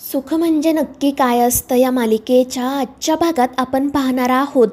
सुख म्हणजे नक्की काय असतं या मालिकेच्या आजच्या भागात आपण पाहणार आहोत.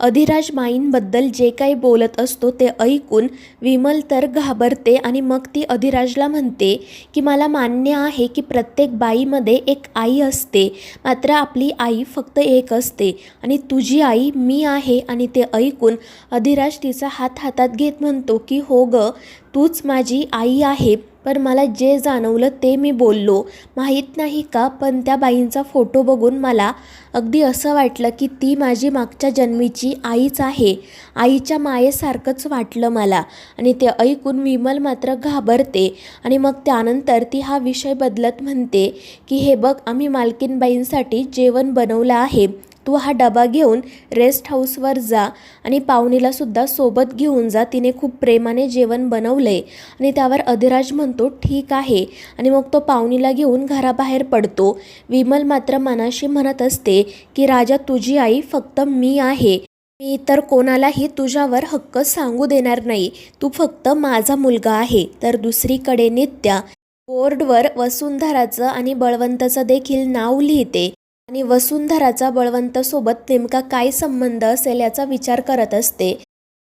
अधिराज माईंबद्दल जे काही बोलत असतो ते ऐकून विमल तर घाबरते आणि मग ती अधिराजला म्हणते की मला मान्य आहे की प्रत्येक बाईमध्ये एक आई असते. मात्र आपली आई फक्त एक असते आणि तुझी आई मी आहे. आणि ते ऐकून अधिराज तिचा हात हातात घेत म्हणतो की हो ग तूच माझी आई आहे पण मला जे जाणवलं ते मी बोललो. माहीत नाही का पण त्या बाईंचा फोटो बघून मला अगदी असं वाटलं की ती माझी मागच्या जन्मीची आईच आहे. आईच्या मायेसारखंच वाटलं मला आणि ते ऐकून विमल मात्र घाबरते आणि मग त्यानंतर ती हा विषय बदलत म्हणते की हे बघ आम्ही मालकीनबाईंसाठी जेवण बनवलं आहे. तू हा डबा घेऊन रेस्ट हाऊसवर जा आणि पाहुणीलासुद्धा सोबत घेऊन जा. तिने खूप प्रेमाने जेवण बनवलं आहे आणि त्यावर अधिराज म्हणतो ठीक आहे. आणि मग तो पाहुणीला घेऊन घराबाहेर पडतो. विमल मात्र मनाशी म्हणत असते की राजा तुझी आई फक्त मी आहे. मी तर कोणालाही तुझ्यावर हक्क सांगू देणार नाही. तू फक्त माझा मुलगा आहे तर दुसरीकडे नित्या बोर्डवर वसुंधराचं आणि बळवंतचं देखील नाव लिहिते. आणि वसुंधराचा बळवंतसोबत नेमका काय संबंध असेल याचा विचार करत असते.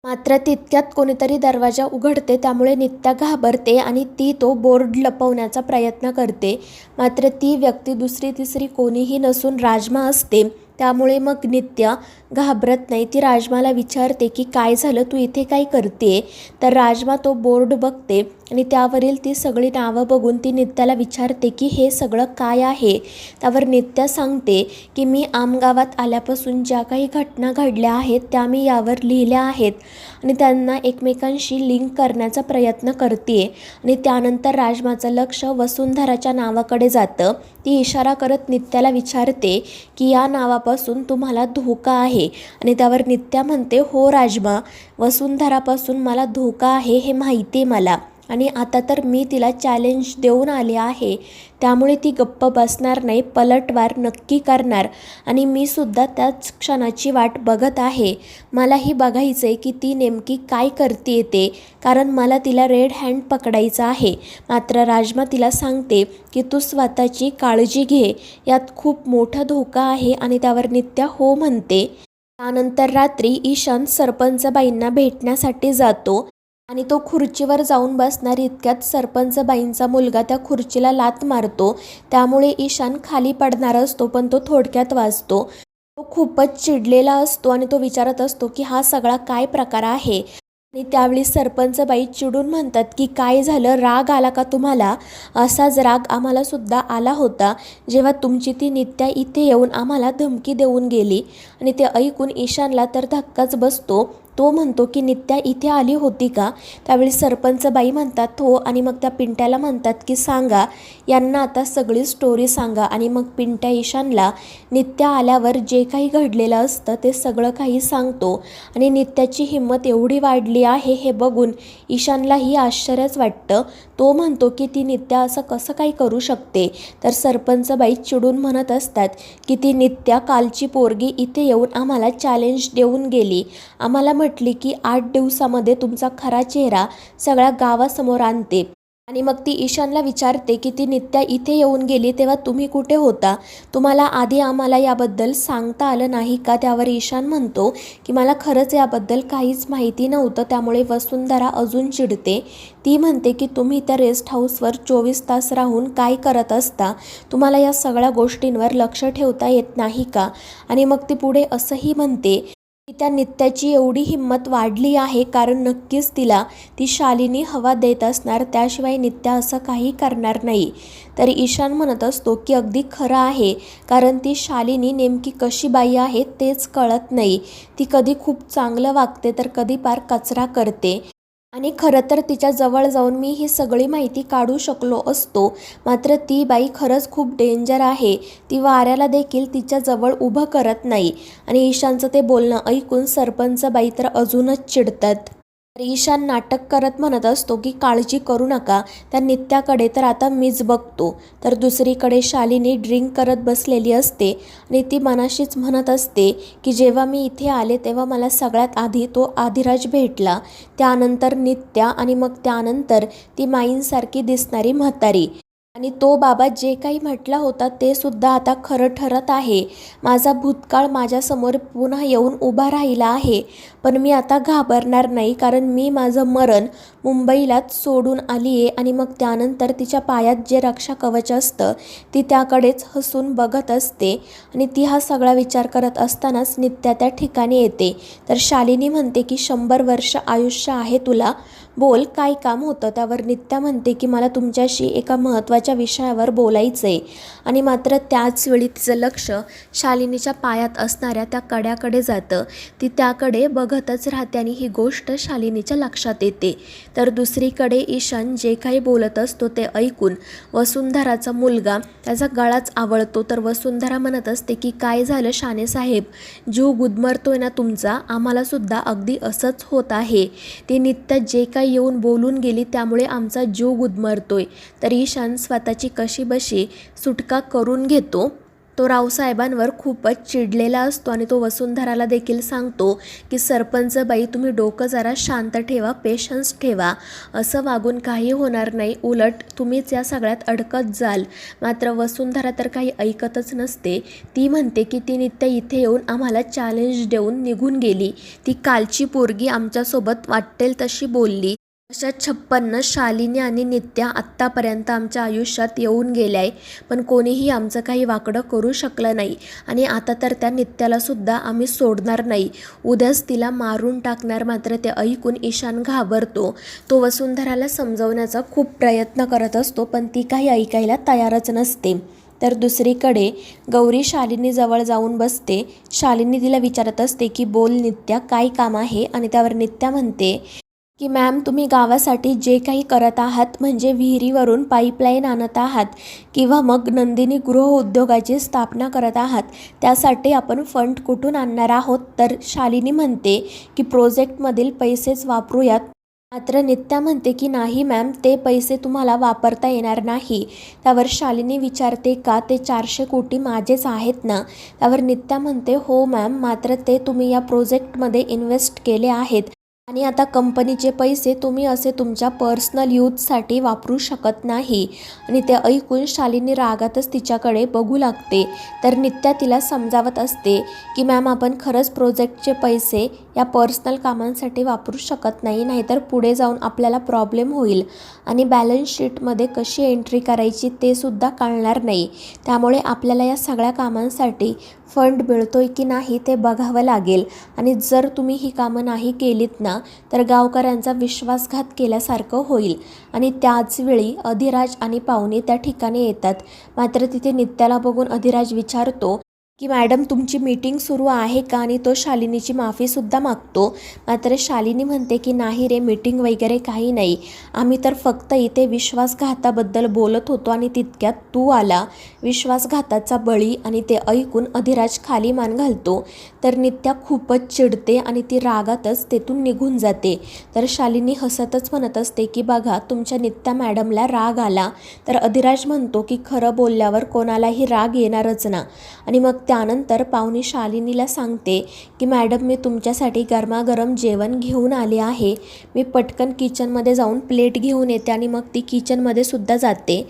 मात्र तितक्यात कोणीतरी दरवाजा उघडते त्यामुळे नित्या घाबरते आणि ती तो बोर्ड लपवण्याचा प्रयत्न करते. मात्र ती व्यक्ती दुसरी तिसरी कोणीही नसून राजमा असते. त्यामुळे मग नित्या घाबरत नाही. ती राजमाला विचारते की काय झालं? तू इथे काय करते तर राजमा तो बोर्ड बघते. आणि त्यावरील ती सगळी नावं बघून ती नित्याला विचारते की हे सगळं काय आहे? त्यावर नित्या सांगते की मी आमगावात आल्यापासून ज्या काही घटना घडल्या आहेत त्या मी यावर लिहिल्या आहेत आणि त्यांना एकमेकांशी लिंक करण्याचा प्रयत्न करते आणि त्यानंतर राजमाचं लक्ष वसुंधराच्या नावाकडे जातं. ती इशारा करत नित्याला विचारते की या नावापासून तुम्हाला धोका आहे? आणि त्यावर नित्या म्हणते हो राजमा वसुंधरापासून मला धोका आहे हे माहिती आहे मला. आणि आता तर मी तिला चॅलेंज देऊन आले आहे. त्यामुळे ती गप्प बसणार नाही पलटवार नक्की करणार. आणि मी सुद्धा त्याच क्षणाची वाट बघत आहे. मलाही बघायचं आहे की ती नेमकी काय करते ते कारण मला तिला रेड हँड पकडायचं आहे. मात्र राजमा तिला सांगते की तू स्वतःची काळजी घे यात खूप मोठा धोका आहे आणि त्यावर नित्या हो म्हणते. त्यानंतर रात्री ईशान सरपंचबाईंना भेटण्यासाठी जातो. आणि तो खुर्चीवर जाऊन बसणार इतक्यात सरपंचबाईंचा मुलगा त्या खुर्चीला लात मारतो. त्यामुळे ईशान खाली पडणार असतो पण तो थोडक्यात वाचतो. तो खूपच चिडलेला असतो आणि तो विचारत असतो की हा सगळा काय प्रकार आहे? आणि त्यावेळी सरपंचबाई चिडून म्हणतात की काय झालं? राग आला का तुम्हाला? असाच राग आम्हाला सुद्धा आला होता. जेव्हा तुमची ती नित्या इथे येऊन आम्हाला धमकी देऊन गेली आणि ते ऐकून ईशानला तर धक्काच बसतो. तो म्हणतो की नित्या इथे आली होती का? त्यावेळी सरपंच बाई म्हणतात हो. आणि मग त्या पिंट्याला म्हणतात की सांगा यांना आता सगळी स्टोरी सांगा. आणि मग पिंट्या ईशानला नित्या आल्यावर जे काही घडलेलं असतं ते सगळं काही सांगतो आणि नित्याची हिंमत एवढी वाढली आहे हे बघून ईशानलाही आश्चर्यच वाटतं. तो म्हणतो की ती नित्या असं कसं काही करू शकते? तर सरपंच बाई चिडून म्हणत असतात की ती नित्या कालची पोरगी इथे येऊन आम्हाला चॅलेंज देऊन गेली. आम्हाला म्हटली की आठ दिवसामध्ये तुमचा खरा चेहरा सगळ्या गावासमोर आणते. आणि मग ती ईशानला विचारते की ती नित्या इथे येऊन गेली तेव्हा तुम्ही कुठे होता? तुम्हाला आधी आम्हाला याबद्दल सांगता आलं नाही का? त्यावर ईशान म्हणतो की मला खरंच याबद्दल काहीच माहिती नव्हतं त्यामुळे वसुंधरा अजून चिडते. ती म्हणते की तुम्ही त्या रेस्ट हाऊसवर चोवीस तास राहून काय करत असता? तुम्हाला या सगळ्या गोष्टींवर लक्ष ठेवता येत नाही का? आणि मग ती पुढे असंही म्हणते की त्या नित्याची एवढी हिंमत वाढली आहे कारण नक्कीच तिला ती शालिनी हवा देत असणार त्याशिवाय नित्या असं काही करणार नाही. तर ईशान म्हणत असतो की अगदी खरं आहे कारण ती शालिनी नेमकी कशी बाई आहे तेच कळत नाही. ती कधी खूप चांगलं वागते तर कधी पार कचरा करते. आणि खरं तर तिच्या जवळ जाऊन मी ही सगळी माहिती काढू शकलो असतो. मात्र ती बाई खरंच खूप डेंजर आहे. ती वाऱ्याला देखील तिच्या जवळ उभं करत नाही. आणि ईशानचं ते बोलणं ऐकून सरपंच बाई तर अजूनच चिडतात. ईशान नाटक करत म्हणत असतो की काळजी करू नका त्या नित्याकडे तर आता मीच बघतो तर दुसरीकडे शालिनी ड्रिंक करत बसलेली असते आणि ती मनाशीच म्हणत असते की जेव्हा मी इथे आले तेव्हा मला सगळ्यात आधी तो आधिराज भेटला. त्यानंतर नित्या आणि मग त्यानंतर ती माईंसारखी दिसणारी म्हातारी. आणि तो बाबा जे काही म्हटला होता ते सुद्धा आता खरं ठरत आहे. माझा भूतकाळ माझ्यासमोर पुन्हा येऊन उभा राहिला आहे. पण मी आता घाबरणार नाही कारण मी माझं मरण मुंबईलाच सोडून आली आहे आणि मग त्यानंतर तिच्या पायात जे रक्षा कवच असतं ती त्याकडेच हसून बघत असते आणि ती हा सगळा विचार करत असतानाच नित्या त्या ठिकाणी येते. तर शालिनी म्हणते की शंभर वर्ष आयुष्य आहे तुला. बोल काय काम होतं? त्यावर नित्या म्हणते की मला तुमच्याशी एका महत्त्वाच्या विषयावर बोलायचं आहे आणि मात्र त्याच वेळी तिचं लक्ष शालिनीच्या पायात असणाऱ्या त्या कड्याकडे जातं. ती त्याकडे बघतच राहते आणि ही गोष्ट शालिनीच्या लक्षात येते. तर दुसरीकडे ईशान जे काही बोलत असतो ते ऐकून वसुंधराचा मुलगा त्याचा गळाच आवळतो. तर वसुंधरा म्हणत असते की काय झालं शाने साहेब? जीव गुदमरतोय ना तुमचा? आम्हालासुद्धा अगदी असंच होत आहे. ती नित्य जे काही येऊन बोलून गेली त्यामुळे आमचा जीव गुदमरतोय. तर ईशान स्वतःची कशीबशी सुटका करून घेतो? तो रावसाहेबांवर खूपच चिडलेला असतो आणि तो वसुंधराला देखील सांगतो की सरपंच बाई तुम्ही डोकं जरा शांत ठेवा पेशन्स ठेवा. असं वागून काही होणार नाही. उलट तुम्हीच या सगळ्यात अडकत जाल. मात्र वसुंधरा तर काही ऐकतच नसते. ती म्हणते की ती नित्य इथे येऊन आम्हाला चॅलेंज देऊन निघून गेली. ती कालची पोरगी आमच्यासोबत वाटेल तशी बोलली. अशा छप्पन्न शालिनी आणि नित्या आत्तापर्यंत आमच्या आयुष्यात येऊन गेल्या आहे पण कोणीही आमचं काही वाकडं करू शकलं नाही. आणि आता तर त्या नित्यालासुद्धा आम्ही सोडणार नाही. उद्याच तिला मारून टाकणार मात्र ते ऐकून ईशान घाबरतो. तो वसुंधराला समजवण्याचा खूप प्रयत्न करत असतो पण ती काही ऐकायला तयारच नसते. तर दुसरीकडे गौरी शालिनीजवळ जाऊन बसते. शालिनी तिला विचारत असते की बोल नित्या काय काम आहे? आणि त्यावर नित्या म्हणते की मॅम तुम्ही गावासाठी जे काही करत आहात म्हणजे विहिरीवरून पाईपलाईन आणत आहात किंवा मग नंदिनी गृह उद्योगाची स्थापना करत आहात त्यासाठी आपण फंड कुठून आणणार आहोत? तर शालिनी म्हणते की प्रोजेक्टमधील पैसेच वापरूयात. मात्र नित्या म्हणते की नाही मॅम ते पैसे तुम्हाला वापरता येणार नाही. त्यावर शालिनी विचारते का ते चारशे कोटी माझेच आहेत ना? त्यावर नित्या म्हणते हो मॅम मात्र ते तुम्ही या प्रोजेक्टमध्ये इन्व्हेस्ट केले आहेत. आणि आता कंपनीचे पैसे तुम्ही असे तुमच्या पर्सनल यूजसाठी वापरू शकत नाही. आणि ते ऐकून शालिनी रागातच तिच्याकडे बघू लागते. तर नित्या तिला समजावत असते की मॅम आपण खरंच प्रोजेक्टचे पैसे या पर्सनल कामांसाठी वापरू शकत नाही नाहीतर पुढे जाऊन आपल्याला प्रॉब्लेम होईल. आणि बॅलन्स शीटमध्ये कशी एंट्री करायची ते सुद्धा कळणार नाही. त्यामुळे आपल्याला या सगळ्या कामांसाठी फंड मिळतोय की नाही ते बघावं लागेल. आणि जर तुम्ही ही कामं नाही केलीत ना तर गावकऱ्यांचा विश्वासघात केल्यासारखं होईल. आणि त्याचवेळी अधिराज आणि पाहुणे त्या ठिकाणी येतात. मात्र तिथे नित्याला बघून अधिराज विचारतो की मॅडम तुमची मीटिंग सुरू आहे का? आणि तो शालिनीची माफीसुद्धा मागतो. मात्र शालिनी म्हणते की नाही रे मीटिंग वगैरे काही नाही. आम्ही तर फक्त इथे विश्वासघाताबद्दल बोलत होतो आणि तितक्यात तू आला. विश्वासघाताचा बळी आणि ते ऐकून अधिराज खाली मान घालतो. तर नित्या खूपच चिडते आणि ती रागातच तेथून निघून जाते. तर शालिनी हसतच म्हणत असते की बघा तुमच्या नित्या मॅडमला राग आला. तर अधिराज म्हणतो की खरं बोलल्यावर कोणालाही राग येणारच ना. आणि मग त्या त्यानंतर पाहुणी शालिनीला सांगते की मॅडम मी तुमच्यासाठी गरमागरम जेवण घेऊन आले आहे. मी पटकन किचनमध्ये जाऊन प्लेट घेऊन येते आणि मग ती किचनमध्ये सुद्धा जाते.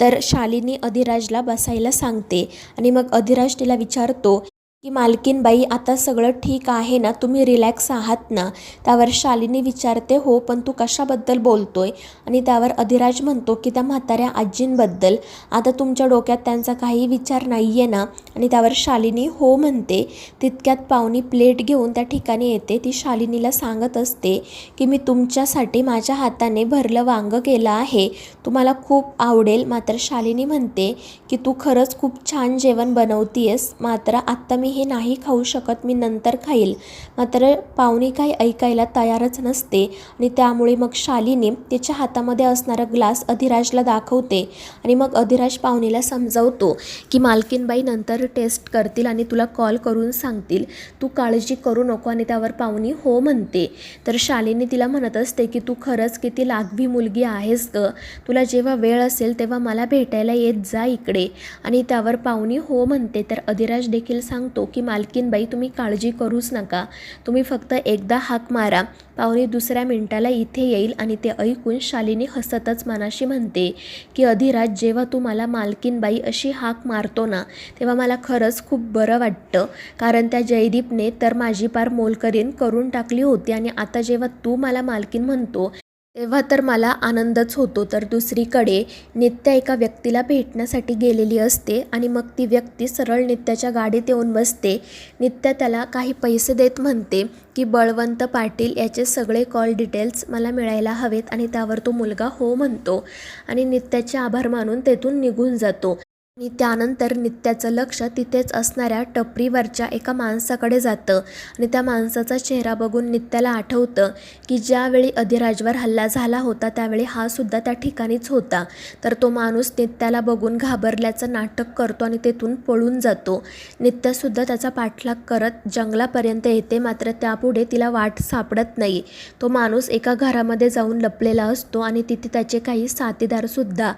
तर शालिनी अधिराजला बसायला सांगते आणि मग अधिराज तिला विचारतो की मालकीनबाई आता सगळं ठीक आहे ना? तुम्ही रिलॅक्स आहात ना? त्यावर शालिनी विचारते हो पण तू कशाबद्दल बोलतोय? आणि त्यावर अधिराज म्हणतो की त्या म्हाताऱ्या आजींबद्दल. आता तुमच्या डोक्यात त्यांचा काही विचार नाही आहे ना? आणि त्यावर शालिनी हो म्हणते. तितक्यात पाहुणी प्लेट घेऊन त्या ठिकाणी येते. ती शालिनीला सांगत असते की मी तुमच्यासाठी माझ्या हाताने भरलं वांगं केलं आहे. तुम्हाला खूप आवडेल. मात्र शालिनी म्हणते की तू खरंच खूप छान जेवण बनवतीयस. मात्र आत्ता मी हे नाही खाऊ शकत मी नंतर खाईल. मात्र पाहुणी काही ऐकायला तयारच नसते आणि त्यामुळे मग शालिनी तिच्या हातामध्ये असणारा ग्लास अधिराजला दाखवते आणि मग अधिराज पाहुणीला समजावतो की मालकीनबाई नंतर टेस्ट करतील आणि तुला कॉल करून सांगतील. तू काळजी करू नको आणि त्यावर पाहुणी हो म्हणते तर शालिनी तिला म्हणत असते की तू खरंच किती लागवी मुलगी आहेस ग. तुला जेव्हा वेळ असेल तेव्हा मला भेटायला येत जा इकडे आणि त्यावर पाहुणी हो म्हणते. तर अधिराज देखील सांगतो की मालकीनबाई तुम्ही काळजी करूच नका. तुम्ही फक्त एकदा हाक मारा. पाहुणे दुसऱ्या मिनिटाला इथे येईल आणि ते ऐकून शालिनी हसतच मनाशी म्हणते की अधिराज जेव्हा तू मला मालकीनबाई अशी हाक मारतो ना तेव्हा मला खरंच खूप बरं वाटतं. कारण त्या जयदीपने तर माझी पार मोलकरीन करून टाकली होती आणि आता जेव्हा तू मला मालकीन म्हणतो तेव्हा तर मला आनंदच होतो. तर दुसरीकडे नित्या एका व्यक्तीला भेटण्यासाठी गेलेली असते आणि मग ती व्यक्ती सरळ नित्याच्या गाडीत येऊन बसते. नित्या त्याला काही पैसे देत म्हणते की बळवंत पाटील याचे सगळे कॉल डिटेल्स मला मिळायला हवेत आणि त्यावर तो मुलगा हो म्हणतो. आणि नित्याचे आभार मानून तेथून निघून जातो. आणि त्यानंतर नित्याचं लक्ष तिथेच असणाऱ्या टपरीवरच्या एका माणसाकडे जातं. आणि त्या माणसाचा चेहरा बघून नित्याला आठवतं की ज्यावेळी अधिराजवर हल्ला झाला होता त्यावेळी हा सुद्धा त्या ठिकाणीच होता. तर तो माणूस नित्याला बघून घाबरल्याचं नाटक करतो आणि तेथून पळून जातो. नित्यासुद्धा त्याचा पाठलाग करत जंगलापर्यंत येते मात्र त्यापुढे तिला वाट सापडत नाही. तो माणूस एका घरामध्ये जाऊन लपलेला असतो आणि तिथे त्याचे काही साथीदारसुद्धा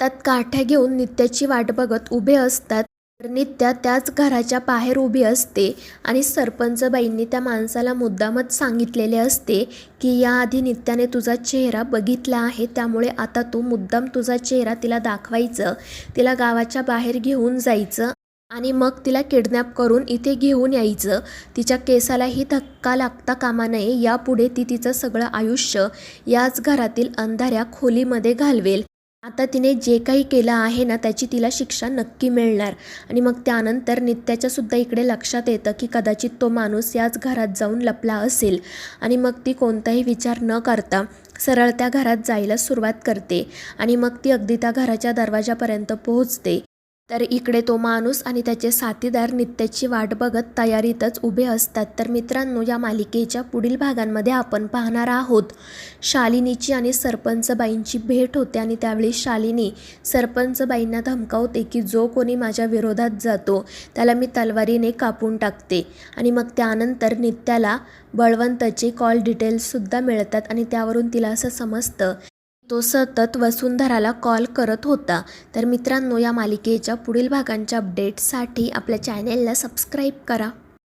हातात काठ्या घेऊन नित्याची वाट बघत उभे असतात. तर नित्या त्याच घराच्या बाहेर उभी असते आणि सरपंचबाईंनी त्या माणसाला मुद्दामच सांगितलेले असते की याआधी नित्याने तुझा चेहरा बघितला आहे त्यामुळे आता तू मुद्दाम तुझा चेहरा तिला दाखवायचं तिला गावाच्या बाहेर घेऊन जायचं आणि मग तिला किडनॅप करून इथे घेऊन यायचं. तिच्या केसालाही धक्का लागता कामा नये यापुढे ती तिचं सगळं आयुष्य याच घरातील अंधाऱ्या खोलीमध्ये घालवेल. आता तिने जे काही केलं आहे ना त्याची तिला शिक्षा नक्की मिळणार. आणि मग त्यानंतर नित्याच्यासुद्धा इकडे लक्षात येतं की कदाचित तो माणूस याच घरात जाऊन लपला असेल. आणि मग ती कोणताही विचार न करता सरळ त्या घरात जायला सुरुवात करते. आणि मग ती अगदी त्या घराच्या दरवाजापर्यंत पोहोचते. तर इकडे तो माणूस आणि त्याचे साथीदार नित्याची वाट बघत तयारीतच उभे असतात. तर मित्रांनो या मालिकेच्या पुढील भागांमध्ये आपण पाहणार आहोत. शालिनीची आणि सरपंचबाईंची भेट होते आणि त्यावेळी शालिनी सरपंचबाईंना धमकावते की जो कोणी माझ्या विरोधात जातो त्याला मी तलवारीने कापून टाकते. आणि मग त्यानंतर नित्याला बळवंतचे कॉल डिटेल्ससुद्धा मिळतात आणि त्यावरून तिला असं समजतं तो सतत वसुंधराला कॉल करत होता. तर मित्रांनो या मालिकेच्या पुढील भागांच्या अपडेट्ससाठी आपल्या चॅनेलला सबस्क्राईब करा.